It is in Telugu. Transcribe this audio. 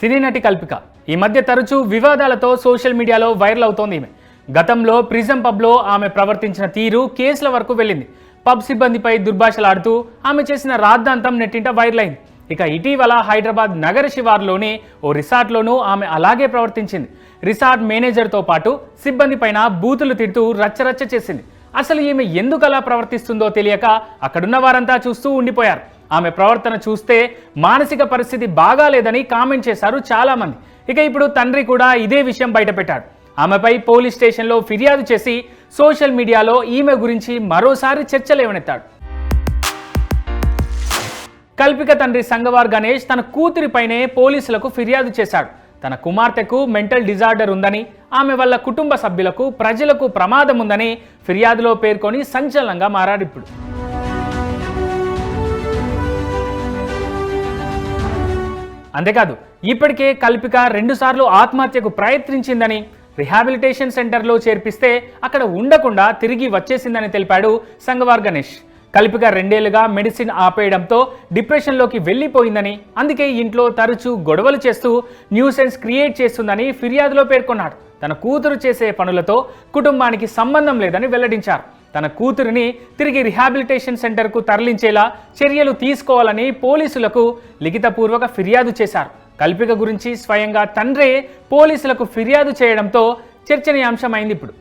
సినీ నటి కల్పిక. ఈ మధ్య తరచూ వివాదాలతో సోషల్ మీడియాలో వైరల్ అవుతోంది ఈమె. గతంలో ప్రిజం పబ్లో ఆమె ప్రవర్తించిన తీరు కేసుల వరకు వెళ్ళింది. పబ్ సిబ్బందిపై దుర్భాషలాడుతూ ఆమె చేసిన రాద్ధాంతం నెట్టింట వైరల్ అయింది ఇక ఇటీవల హైదరాబాద్ నగర శివార్లోని ఓ రిసార్ట్లోనూ ఆమె అలాగే ప్రవర్తించింది. రిసార్ట్ మేనేజర్తో పాటు సిబ్బంది పైన బూతులు తిడుతూ రచ్చరచ్చ చేసింది. అసలు ఈమె ఎందుకు అలా ప్రవర్తిస్తుందో తెలియక అక్కడున్న వారంతా చూస్తూ ఉండిపోయారు. ఆమె ప్రవర్తన చూస్తే మానసిక పరిస్థితి బాగాలేదని కామెంట్ చేశారు చాలామంది. ఇక ఇప్పుడు తండ్రి కూడా ఇదే విషయం బయటపెట్టాడు. ఆమెపై పోలీస్ స్టేషన్లో ఫిర్యాదు చేసి సోషల్ మీడియాలో ఈమె గురించి మరోసారి చర్చలేవనెత్తాడు కల్పిక తండ్రి సంగవార్ గణేష్ తన కూతురిపైనే పోలీసులకు ఫిర్యాదు చేశాడు. తన కుమార్తెకు మెంటల్ డిజార్డర్ ఉందని ఆమె వల్ల కుటుంబ సభ్యులకు ప్రజలకు ప్రమాదం ఉందని ఫిర్యాదులో పేర్కొని సంచలనంగా మారాడు ఇప్పుడు. అంతేకాదు ఇప్పటికే కల్పిక రెండుసార్లు ఆత్మహత్యకు ప్రయత్నించిందని రిహాబిలిటేషన్ సెంటర్లో చేర్పిస్తే అక్కడ ఉండకుండా తిరిగి వచ్చేసిందని తెలిపాడు సంగవార్ గణేష్. కల్పిక రెండేళ్ళుగా మెడిసిన్ ఆపేయడంతో డిప్రెషన్లోకి వెళ్ళిపోయిందని అందుకే ఇంట్లో తరచూ గొడవలు చేస్తూ న్యూసెన్స్ క్రియేట్ చేస్తుందని ఫిర్యాదులో పేర్కొన్నాడు. తన కూతురు చేసే పనులతో కుటుంబానికి సంబంధం లేదని వెల్లడించారు. తన కూతురిని తిరిగి రిహాబిలిటేషన్ సెంటర్కు తరలించేలా చర్యలు తీసుకోవాలని పోలీసులకు లిఖితపూర్వక ఫిర్యాదు చేశారు. కల్పిక గురించి స్వయంగా తండ్రే పోలీసులకు ఫిర్యాదు చేయడంతో చర్చనీయాంశమైంది ఇప్పుడు.